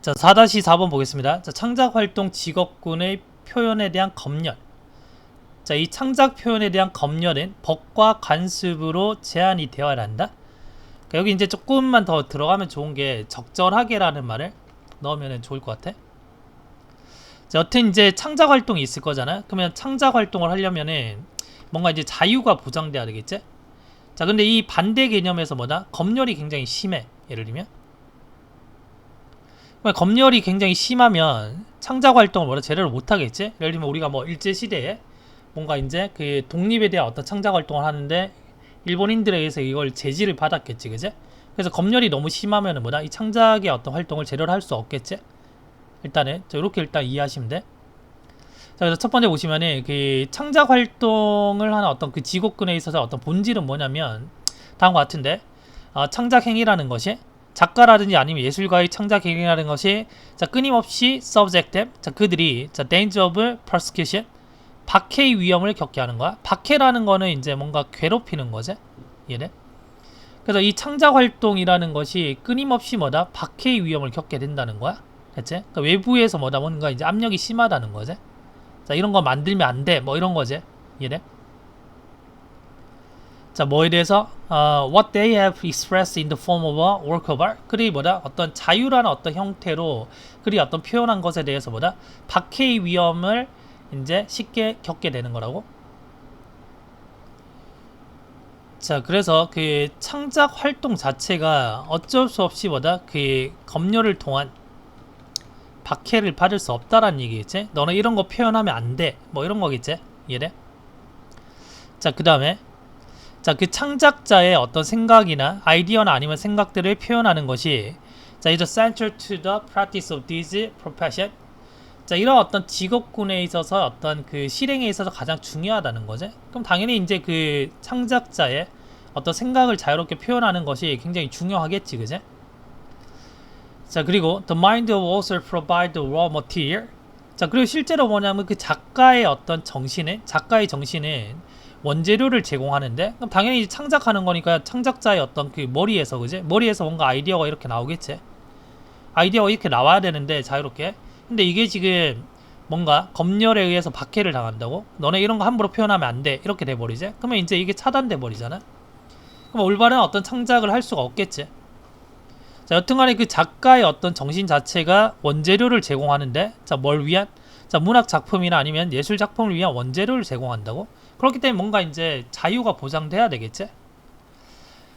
자, 4-4번 보겠습니다. 자, 창작 활동 직업군의 표현에 대한 검열. 자, 이 창작 표현에 대한 검열은 법과 관습으로 제한이 되어야 한다. 그러니까 여기 이제 조금만 더 들어가면 좋은 게 적절하게라는 말을 넣으면 좋을 것 같아. 자, 여튼 이제 창작 활동이 있을 거잖아. 그러면 창작 활동을 하려면은 뭔가 이제 자유가 보장돼야 되겠지? 자, 근데 이 반대 개념에서 뭐다? 검열이 굉장히 심해. 예를 들면. 검열이 굉장히 심하면 창작 활동을 뭐라 제대로 못 하겠지? 예를 들면 우리가 뭐 일제 시대에 뭔가 이제 그 독립에 대한 어떤 창작 활동을 하는데 일본인들에 의해서 이걸 제지를 받았겠지, 그제? 그래서 검열이 너무 심하면은 뭐다? 이 창작의 어떤 활동을 제대로 할 수 없겠지? 일단은 자, 이렇게 일단 이해하시면 돼. 자, 그래서 첫 번째 보시면은 그 창작 활동을 하는 어떤 그 직업군에 있어서 어떤 본질은 뭐냐면 다음과 같은데 어, 창작 행위라는 것이 작가라든지 아니면 예술가의 창작 행위라는 것이 자 끊임없이 subjective 자 그들이 자 danger of persecution 박해의 위험을 겪게 하는 거야. 박해라는 거는 이제 뭔가 괴롭히는 거지. 얘네. 그래서 이 창작 활동이라는 것이 끊임없이 뭐다 박해의 위험을 겪게 된다는 거야. 됐지? 그러니까 외부에서 뭐다 뭔가 이제 압력이 심하다는 거지. 자 이런 거 만들면 안 돼. 뭐 이런 거지. 얘네. 자 뭐에 대해서 어, what they have expressed in the form of a work of art 그리 뭐다? 어떤 자유라는 어떤 형태로 그리 어떤 표현한 것에 대해서 뭐다? 박해의 위험을 이제 쉽게 겪게 되는 거라고. 자 그래서 그 창작 활동 자체가 어쩔 수 없이 뭐다? 그 검열을 통한 박해를 받을 수 없다라는 얘기겠지 너는 이런 거 표현하면 안 돼. 뭐 이런 거겠지? 이해돼? 자 그 다음에 자, 그 창작자의 어떤 생각이나 아이디어나 아니면 생각들을 표현하는 것이 자, is essential to the practice of this profession. 자, 이런 어떤 직업군에 있어서 어떤 그 실행에 있어서 가장 중요하다는 거지. 그럼 당연히 이제 그 창작자의 어떤 생각을 자유롭게 표현하는 것이 굉장히 중요하겠지, 그제? 자, 그리고 the mind of author provide the raw material. 자, 그리고 실제로 뭐냐면 그 작가의 어떤 정신은 작가의 정신은 원재료를 제공하는데 그럼 당연히 창작하는 거니까 창작자의 어떤 그 머리에서 그지? 머리에서 뭔가 아이디어가 이렇게 나오겠지? 아이디어가 이렇게 나와야 되는데 자유롭게. 근데 이게 지금 뭔가 검열에 의해서 박해를 당한다고? 너네 이런 거 함부로 표현하면 안 돼. 이렇게 돼버리지? 그러면 이제 이게 차단돼 버리잖아. 그럼 올바른 어떤 창작을 할 수가 없겠지 자 여튼간에 그 작가의 어떤 정신 자체가 원재료를 제공하는데 자 뭘 위한 자 문학 작품이나 아니면 예술 작품을 위한 원재료를 제공한다고 그렇기 때문에 뭔가 이제 자유가 보장돼야 되겠지.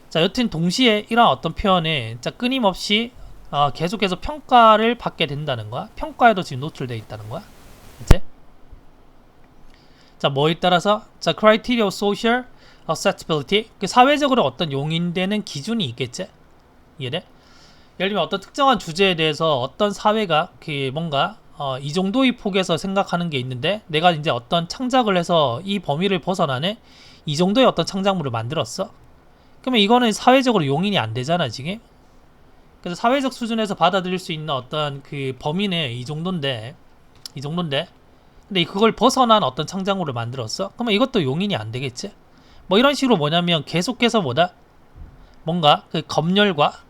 자, 여튼 동시에 이런 어떤 표현에 자 끊임없이 어, 계속해서 평가를 받게 된다는 거야. 평가에도 지금 노출돼 있다는 거야. 이제 자, 뭐에 따라서 자 criteria of social acceptability 그 사회적으로 어떤 용인되는 기준이 있겠지. 이해돼? 예를 들면 어떤 특정한 주제에 대해서 어떤 사회가 그 뭔가 어, 이 정도의 폭에서 생각하는 게 있는데 내가 이제 어떤 창작을 해서 이 범위를 벗어나네? 이 정도의 어떤 창작물을 만들었어? 그러면 이거는 사회적으로 용인이 안 되잖아 지금. 그래서 사회적 수준에서 받아들일 수 있는 어떤 그 범위는 이 정도인데 이 정도인데. 근데 그걸 벗어난 어떤 창작물을 만들었어? 그러면 이것도 용인이 안 되겠지? 뭐 이런 식으로 뭐냐면 계속해서 뭐다? 뭔가 그 검열과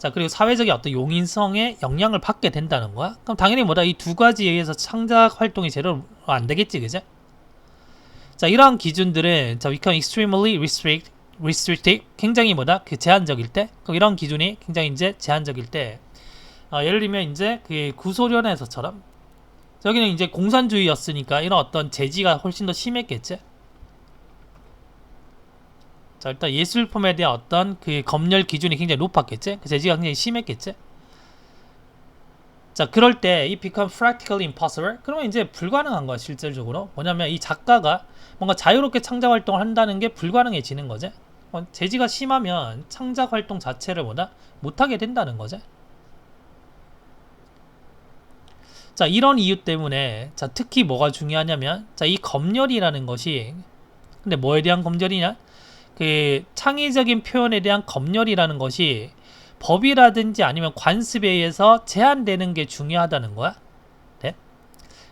자 그리고 사회적인 어떤 용인성에 영향을 받게 된다는 거야. 그럼 당연히 뭐다 이 두 가지에 의해서 창작 활동이 제대로 안 되겠지, 그제? 자 이러한 기준들은 자 become extremely restrict, restrictive, 굉장히 뭐다 그 제한적일 때, 그럼 이런 기준이 굉장히 이제 제한적일 때, 어, 예를 들면 이제 그 구소련에서처럼 여기는 이제 공산주의였으니까 이런 어떤 제지가 훨씬 더 심했겠지. 자 일단 예술품에 대한 어떤 그 검열 기준이 굉장히 높았겠지? 그 제지가 굉장히 심했겠지? 자 그럴 때 이 become practically impossible? 그러면 이제 불가능한 거야 실질적으로. 뭐냐면 이 작가가 뭔가 자유롭게 창작 활동을 한다는 게 불가능해지는 거지. 어, 제지가 심하면 창작 활동 자체를 뭐다? 못하게 된다는 거지. 자 이런 이유 때문에 자 특히 뭐가 중요하냐면 자 이 검열이라는 것이 근데 뭐에 대한 검열이냐 그 창의적인 표현에 대한 검열이라는 것이 법이라든지 아니면 관습에 의해서 제한되는 게 중요하다는 거야. 네?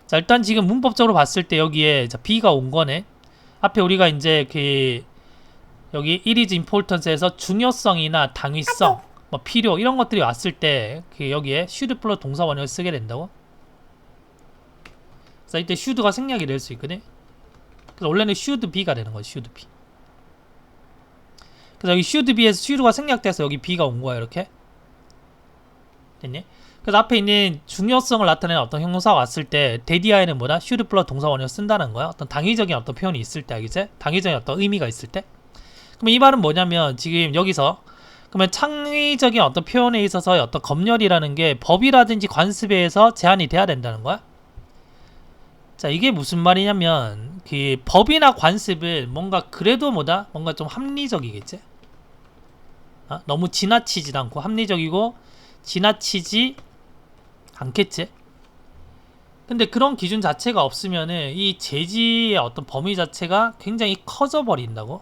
자, 일단 지금 문법적으로 봤을 때 여기에 자, B가 온 거네. 앞에 우리가 이제 그 여기 it is importance에서 중요성이나 당위성 뭐 필요 이런 것들이 왔을 때 그 여기에 should 플러스 동사 원형을 쓰게 된다고. 그래서 이때 should가 생략이 될 수 있거든. 그래서 원래는 should be가 되는 거지 should be. 그래서 여기 should be에서 should가 생략돼서 여기 be가 온 거야 이렇게. 됐니? 그래서 앞에 있는 중요성을 나타내는 어떤 형용사가 왔을 때 대디아에는 뭐다? should 플러스 동사 원형을 쓴다는 거야. 어떤 당위적인 어떤 표현이 있을 때 알겠지? 당위적인 어떤 의미가 있을 때. 그럼 이 말은 뭐냐면 지금 여기서 그러면 창의적인 어떤 표현에 있어서 어떤 검열이라는 게 법이라든지 관습에 의해서 제한이 돼야 된다는 거야. 자 이게 무슨 말이냐면 그 법이나 관습은 뭔가 그래도 뭐다 뭔가 좀 합리적이겠지. 아, 너무 지나치지 않고 합리적이고 지나치지 않겠지. 근데 그런 기준 자체가 없으면은 이 제지의 어떤 범위 자체가 굉장히 커져 버린다고.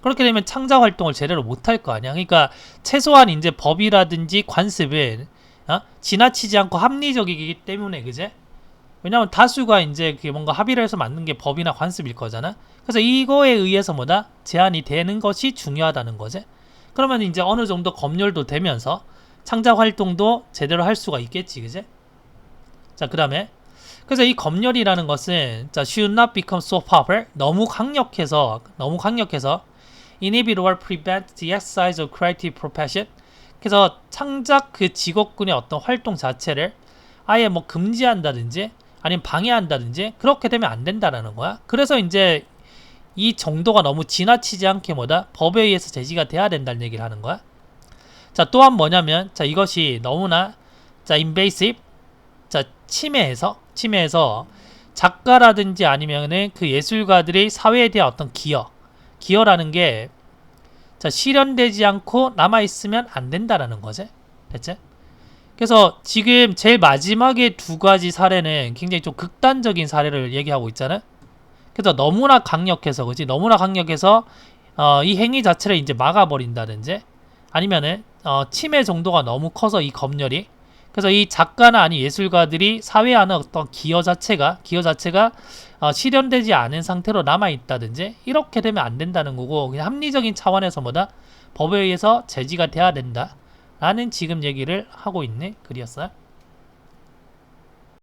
그렇게 되면 창작 활동을 제대로 못할 거 아니야. 그러니까 최소한 이제 법이라든지 관습은 어? 지나치지 않고 합리적이기 때문에 그제? 왜냐면 다수가 이제 그게 뭔가 합의를 해서 만든 게 법이나 관습일 거잖아. 그래서 이거에 의해서 뭐다 제한이 되는 것이 중요하다는 거지. 그러면 이제 어느 정도 검열도 되면서 창작 활동도 제대로 할 수가 있겠지, 그제? 자, 그다음에 그래서 이 검열이라는 것은 자, should not become so powerful 너무 강력해서 너무 강력해서 inhibit or prevent the exercise of creative profession. 그래서 창작 그 직업군의 어떤 활동 자체를 아예 뭐 금지한다든지 아니면 방해한다든지 그렇게 되면 안 된다라는 거야. 그래서 이제 이 정도가 너무 지나치지 않게 뭐다 법에 의해서 제지가 돼야 된다는 얘기를 하는 거야. 자 또한 뭐냐면 자 이것이 너무나 자 invasive 자 침해해서 침해해서 작가라든지 아니면은 그 예술가들의 사회에 대한 어떤 기여 기여라는 게 자, 실현되지 않고 남아 있으면 안 된다라는 거지. 됐지? 그래서 지금 제일 마지막에 두 가지 사례는 굉장히 좀 극단적인 사례를 얘기하고 있잖아. 그래서 너무나 강력해서, 그지? 너무나 강력해서, 어, 이 행위 자체를 이제 막아버린다든지, 아니면은, 어, 침해 정도가 너무 커서 이 검열이, 그래서 이 작가나 아니 예술가들이 사회에 하는 어떤 기여 자체가, 기여 자체가 어, 실현되지 않은 상태로 남아 있다든지 이렇게 되면 안 된다는 거고 그냥 합리적인 차원에서 뭐다 법에 의해서 제지가 돼야 된다 라는 지금 얘기를 하고 있는 글이었어요.